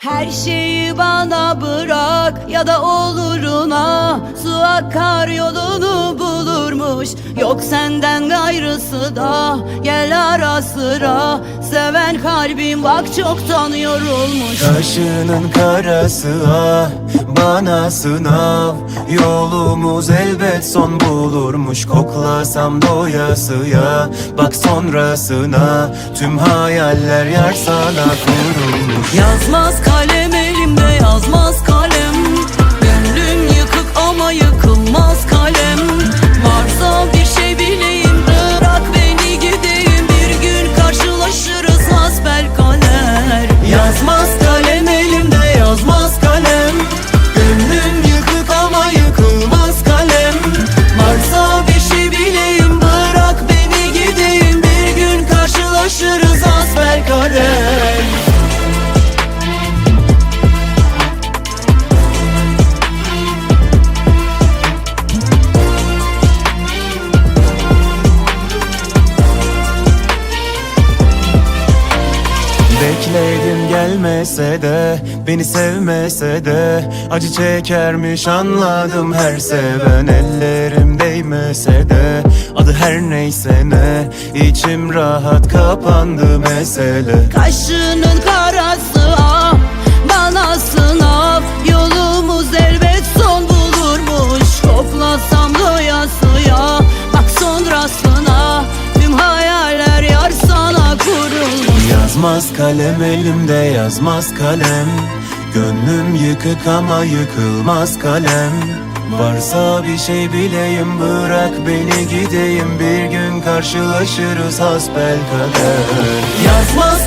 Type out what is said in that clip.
Her şeyi bana bırak ya da oluruna Su akar yolunu bulurmuş. Yok senden gayrısı da Gel ara sıra. Seven kalbim bak çoktan yorulmuş Kaşının karası ah bana sınav. Yolumuz elbet son bulurmuş. Koklasam doyasıya Bak sonrasına. Tüm hayaller yar sana kurulmuş. Yazmaz kalem elimde yazmaz karşılaşırız hasbel kader Bekledim gelmese de Beni sevmese de Acı çekermiş anladım her seven. Ellerim değmese de Adı her neyse ne içim rahat kapandı mesele. Kaşının karası ah bana sınav Yolumuz elbet son bulurmuş. Koklasam doyasıya bak sonrasına Tüm hayaller yar sana kurulmuş. Yazmaz kalem elimde yazmaz kalem. Gönlüm yıkık ama yıkılmaz kalem Varsa bir şey bileyim bırak beni gideyim. Bir gün karşılaşırız hasbel kader. Yazmaz